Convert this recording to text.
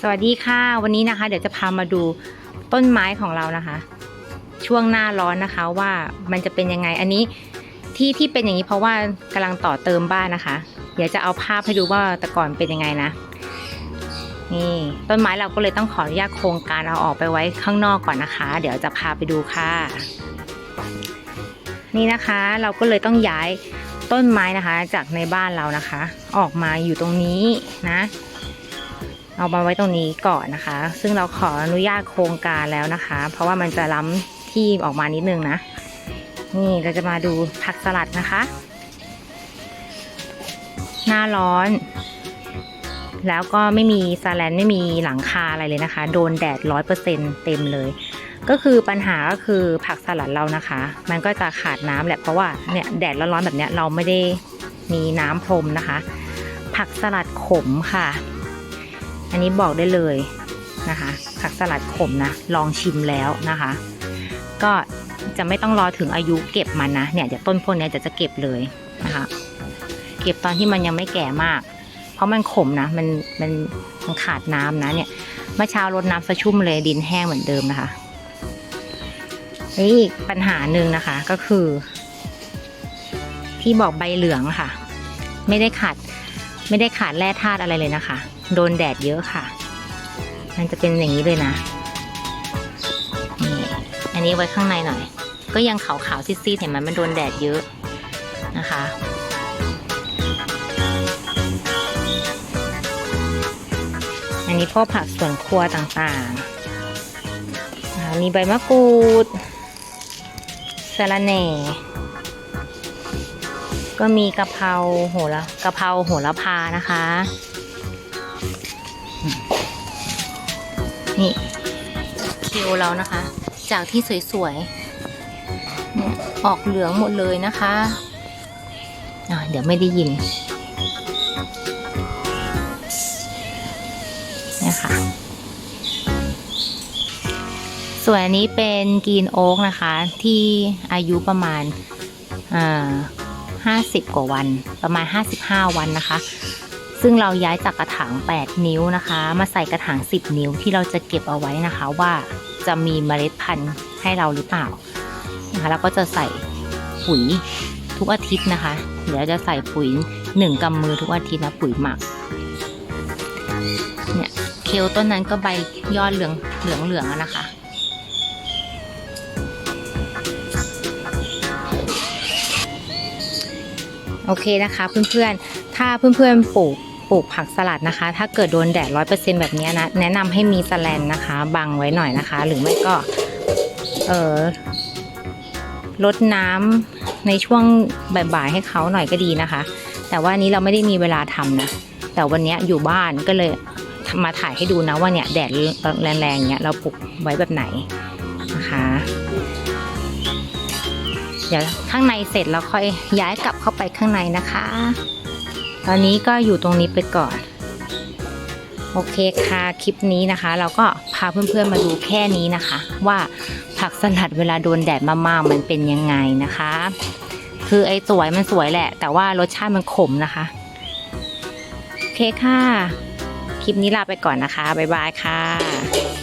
สวัสดีค่ะ วันนี้นะคะ เดี๋ยวจะพามาดูต้นไม้ของเรานะคะ ช่วงหน้าร้อนนะคะว่ามันจะเป็นยังไง อันนี้ที่ที่เป็นอย่างนี้เพราะว่ากำลังต่อเติมบ้านนะคะ เดี๋ยวจะเอาภาพให้ดูว่าแต่ก่อนเป็นยังไงนะนี่ต้นไม้เราก็เลยต้องขออนุญาตโครงการเอาออกไปไว้ข้างนอกก่อนนะคะ เดี๋ยวจะพาไปดูค่ะ นี่นะคะเราก็เลยต้องย้ายต้นไม้นะคะ จากในบ้านเรานะคะ ออกมาอยู่ตรงนี้นะ เอามาไว้ตรงนี้ก่อนนะคะ ซึ่งเราขออนุญาตโครงการแล้วนะคะ เพราะว่ามันจะล้ำที่ออกมานิดนึงนะ นี่เราจะมาดูผักสลัดนะคะ หน้าร้อน แล้วก็ไม่มีซาแลนไม่มีหลังคาอะไรเลยนะคะ โดนแดดร้อยเปอร์เซ็นเต็มเลย ก็คือปัญหาก็คือผักสลัดเรานะคะ มันก็จะขาดน้ำแหละเพราะว่าเนี่ยแดดร้อนๆแบบเนี้ยเราไม่ได้มีน้ำพรมนะคะ ผักสลัดขมค่ะ อันนี้บอกได้เลยนะคะผักสลัดขมนะ ลองชิมแล้วนะคะ ก็จะไม่ต้องรอถึงอายุเก็บมันนะเนี่ยเดี๋ยวต้นพวกเนี้ยจะจะเก็บเลยนะคะ เก็บตอนที่มันยังไม่แก่มาก เพราะมันขมนะมันมันมันขาดน้ำนะเนี่ยเมื่อเช้ารดน้ำสะชุ่มเลยดินแห้งเหมือนเดิมนะคะนี่อีกปัญหาหนึ่งนะคะก็คือ ที่บอกใบเหลืองค่ะ ไม่ได้ขาด ไม่ได้ขาดแร่ธาตุอะไรเลยนะคะ โดนแดดเยอะค่ะ มันจะเป็นอย่างนี้เลยนะนี่อันนี้ไว้ข้างในหน่อย ก็ยังขาวๆซีดๆเห็นไหมมันโดนแดดเยอะนะคะอันนี้พวกผักสวนครัวต่างๆ มีใบมะกรูดสะระแหน่ ก็มีกะเพราโหระกะเพราโหระพานะคะ นี่เคลเรานะคะ จากที่สวยๆเนี่ยออกเหลืองหมดเลยนะคะะเดี๋ยวไม่ได้ยินเนี่ยค่ะส่วนอันนี้เป็นกรีนโอ๊กนะคะ ที่อายุประมาณอ่า50กว่าวันประมาณ 55 วันนะคะ ซึ่งเราย้ายจากกระถาง 8 นิ้วนะคะ มาใส่กระถาง 10 นิ้วที่เราจะเก็บเอาไว้นะคะว่าจะมีเมล็ดพันธุ์ให้เราหรือเปล่านะคะแล้วก็จะใส่ปุ๋ยทุกอาทิตย์นะคะ เดี๋ยวจะใส่ปุ๋ยหนึ่งกำมือทุกอาทิตย์นะปุ๋ยหมักเนี่ยเคลต้นนั้นก็ใบยอดเหลืองเหลืองเหลืองนะคะโอเคนะคะเพื่อนๆ ถ้าเพื่อนๆปลูก ปลูกผักสลัดนะคะ ถ้าเกิดโดนแดดร้อยเปอร์เซ็นแบบนี้นะ แนะนำให้มีสแลนนะคะ บังไว้หน่อยนะคะ หรือไม่ก็เออลดน้ำในช่วงบ่ายๆให้เขาหน่อยก็ดีนะคะ แต่ว่านี้เราไม่ได้มีเวลาทำนะ แต่วันนี้อยู่บ้านก็เลยมาถ่ายให้ดูนะว่าเนี่ยแดดแรงๆเนี้ยเราปลูกไว้แบบไหนนะคะเดี๋ยวข้างในเสร็จแล้วค่อยย้ายกลับเข้าไปข้างในนะคะ ตอนนี้ก็อยู่ตรงนี้ไปก่อน โอเคค่ะคลิปนี้นะคะ เราก็พาเพื่อนๆมาดูแค่นี้นะคะ ว่าผักสลัดเวลาโดนแดดมากๆมันเป็นยังไงนะคะ คือไอ้สวยมันสวยแหละ แต่ว่ารสชาติมันขมนะคะ โอเคค่ะ คลิปนี้ลาไปก่อนนะคะ บ๊ายบายค่ะ